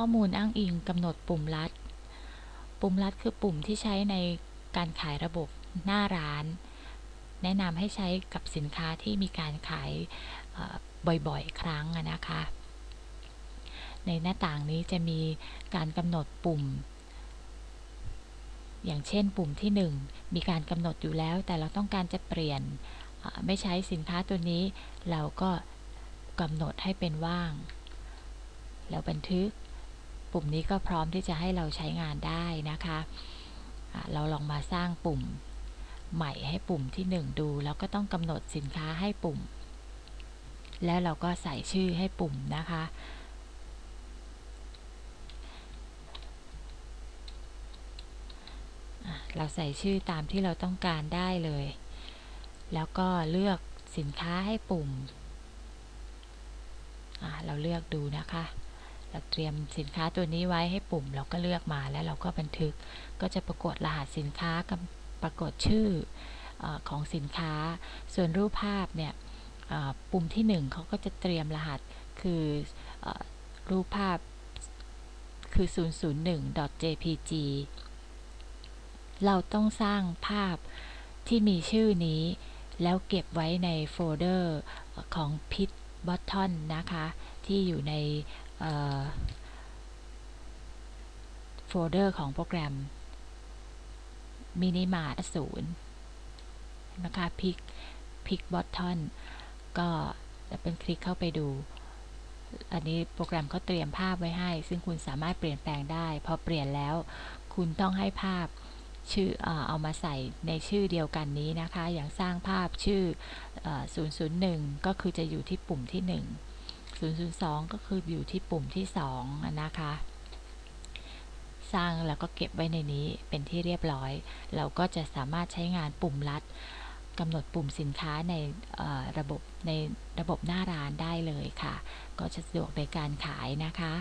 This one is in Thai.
ข้อมูลอ้างอิงกำหนดปุ่มลัด ปุ่มลัดคือปุ่มที่ใช้ในการขายระบบหน้าร้าน แนะนำให้ใช้กับสินค้าที่มีการขายบ่อยๆ ครั้งนะคะ ในหน้าต่างนี้จะมีการกำหนดปุ่ม อย่างเช่นปุ่มที่ 1 มีการกำหนดอยู่แล้ว แต่เราต้องการจะเปลี่ยนไม่ใช้สินค้าตัวนี้ เราก็กำหนดให้เป็นว่าง แล้วบันทึก ปุ่มนี้ก็พร้อมที่จะให้เราใช้งานได้นะคะเราลองมาสร้างปุ่มใหม่ให้ปุ่มที่ 1 ดู แล้วก็ต้องกำหนดสินค้าให้ปุ่ม แล้วเราก็ใส่ชื่อให้ปุ่มนะคะ เราใส่ชื่อตามที่เราต้องการได้เลย แล้วก็เลือกสินค้าให้ปุ่ม เราเลือกดูนะคะ เราเตรียมสินค้าตัวนี้ไว้ให้ปุ่มเราก็เลือกมาแล้วเราก็บันทึกก็จะปรากฏรหัสสินค้ากับปรากฏชื่ออของสินค้า ส่วนรูปภาพเนี่ยปุ่มที่ 1เขาก็จะเตรียมรหัสคืออรูปภาพคือ 001.jpg เราต้องสร้างภาพที่มีชื่อนี้ แล้วเก็บไว้ในโฟลเดอร์ของพิธ pit button นะคะ ที่อยู่ในโฟลเดอร์ของโปรแกรมมินิมาร์ทศูนย์นะคะพิกพิกบอททอนก็จะเป็นคลิกเข้าไปดู อันนี้โปรแกรมเขาเตรียมภาพไว้ให้ ซึ่งคุณสามารถเปลี่ยนแปลงได้ พอเปลี่ยนแล้ว คุณต้องให้ภาพ ชื่อเอามาใส่ในชื่อเดียวกันนี้นะคะ อย่างสร้างภาพชื่อ 001 ก็คือจะอยู่ที่ปุ่มที่ 1 002 ก็คืออยู่ที่ปุ่มที่ 2 นะคะ สร้างแล้วก็เก็บไว้ในนี้เป็นที่เรียบร้อย เราก็จะสามารถใช้งานปุ่มลัดกำหนดปุ่มสินค้าในระบบในระบบหน้าร้านได้เลยค่ะ ก็จะสะดวกในการขายนะคะ